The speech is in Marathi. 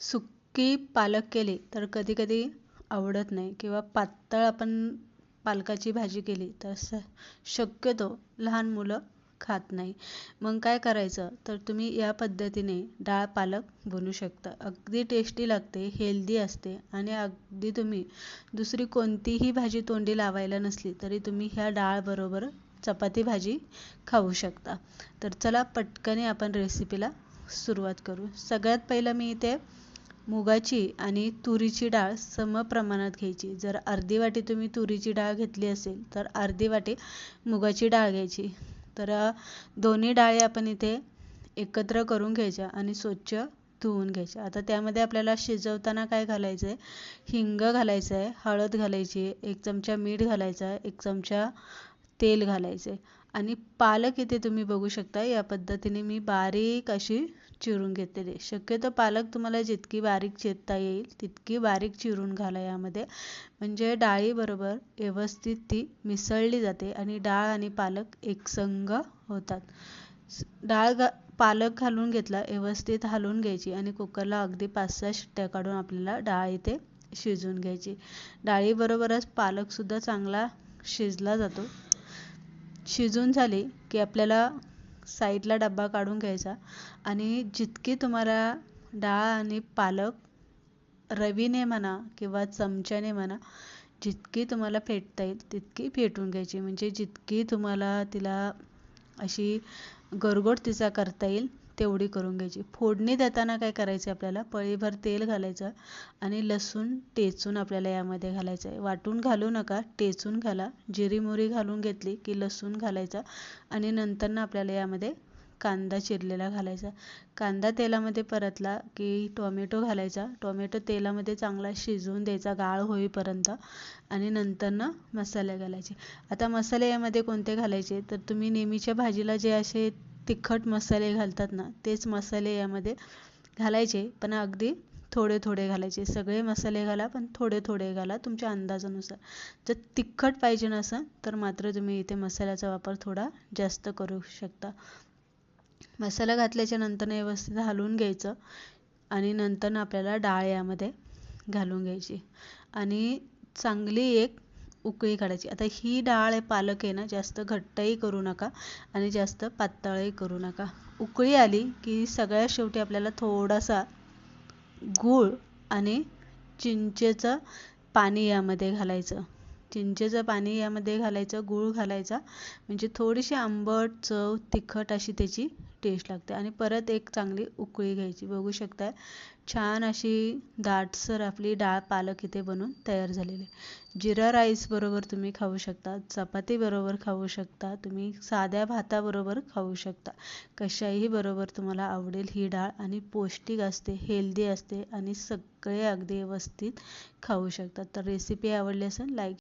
सुकी पालक केली तर कधी कधी आवडत नाही किंवा पातळ आपण पालकाची भाजी केली तर स शक्यतो लहान मुलं खात नाही. मग काय करायचं? तर तुम्ही या पद्धतीने डाळ पालक बनवू शकता. अगदी टेस्टी लागते हेल्दी असते आणि अगदी तुम्ही दुसरी कोणतीही भाजी तोंडी लावायला नसली तरी तुम्ही ह्या डाळबरोबर चपाती भाजी खाऊ शकता. तर चला पटकने आपण रेसिपीला सुरुवात करू. सगळ्यात पहिलं मी इथे मुगाची आणि तुरीची डाळ सम प्रमाणात घ्यायची. जर अर्धी वाटी तुम्ही तुरीची डाळ घेतली असेल तर अर्धी वाटी मुगाची डाळ घ्यायची. तर दोन्ही डाळी आपण इथे एकत्र करून घ्यायच्या आणि स्वच्छ धुवून घ्यायच्या. आता त्यामध्ये आपल्याला शिजवताना काय घालायचं आहे हिंग घालायचं आहे हळद घालायची एक चमचा मीठ घालायचा आहे एक चमचा तेल घालायचं आहे आणि पालक इथे तुम्ही बघू शकता या पद्धतीने मी बारीक अशी चिरून घेतलेली शक्यतो पालक तुम्हाला जितकी बारीक चिरता येईल तितकी बारीक चिरून घाला यामध्ये. म्हणजे डाळीबरोबर व्यवस्थित ती मिसळली जाते आणि डाळ आणि पालक एकसंग होतात. डाळ घा पालक घालून घेतला व्यवस्थित हलवून घ्यायची आणि कुकरला अगदी पाच सहा शिट्ट्या काढून आपल्याला डाळ इथे शिजवून घ्यायची. डाळीबरोबरच पालकसुद्धा चांगला शिजला जातो. शिजून झाली की आपल्याला साईडला डब्बा काढून घ्यायचा. आणि जितकी तुम्हाला डाळ आणि पालक रवीने म्हणा किंवा चमच्याने म्हणा जितकी तुम्हाला फेटता येईल तितकी फेटून घ्यायची. म्हणजे जितकी तुम्हाला तिला अशी गरगोट तिचा करता येईल तेवढी करून घ्यायची. फोडणी देताना काय करायचं आपल्याला? पळीभर तेल घालायचं आणि लसूण टेचून आपल्याला यामध्ये घालायचं आहे. वाटून घालू नका टेचून घाला. जिरी मोरी घालून घेतली की लसूण घालायचा आणि नंतर आपल्याला यामध्ये कांदा चिरलेला घालायचा. कांदा तेलामध्ये परतला की टोमॅटो घालायचा. टोमॅटो तेलामध्ये चांगला शिजवून द्यायचा गाळ होईपर्यंत आणि नंतरनं मसाले घालायचे. आता मसाले यामध्ये कोणते घालायचे? तर तुम्ही नेहमीच्या भाजीला जे असे तिखट मसाले घालतात ना तेच मसाले यामध्ये घालायचे पण अगदी थोडे थोडे घालायचे. सगळे मसाले घाला पण थोडे थोडे घाला तुमच्या अंदाजानुसार. जर तिखट पाहिजे नसेल तर मात्र तुम्ही इथे मसाल्याचा वापर थोडा जास्त करू शकता. मसाला घातल्याच्या नंतर व्यवस्थित हलवून घ्यायचं आणि नंतर आपल्याला डाळ यामध्ये घालून घ्यायची. आणि चांगली एक उकळी काढायची. आता ही डाळ आहे पालक आहे ना जास्त घट्टही करू नका आणि जास्त पातळही करू नका. उकळी आली की सगळ्यात शेवटी आपल्याला थोडासा गूळ आणि चिंचेचं पाणी यामध्ये घालायचं. चिंचेचं पाणी यामध्ये घालायचं गूळ घालायचा. म्हणजे थोडीशी आंबट चव तिखट अशी त्याची टेस्ट लागते. आणि परत एक चांगली उकळी घ्यायची. बघू शकताय छान अशी दाटसर आपली डाळ पालक इथे बनून तयार झालेली जिरा राईसबरोबर तुम्ही खाऊ शकता चपातीबरोबर खाऊ शकता तुम्ही साध्या भाताबरोबर खाऊ शकता. कशाही बरोबर तुम्हाला आवडेल ही डाळ आणि पौष्टिक असते हेल्दी असते आणि सगळे अगदी व्यवस्थित खाऊ शकतात तर रेसिपी आवडली असेल लाईक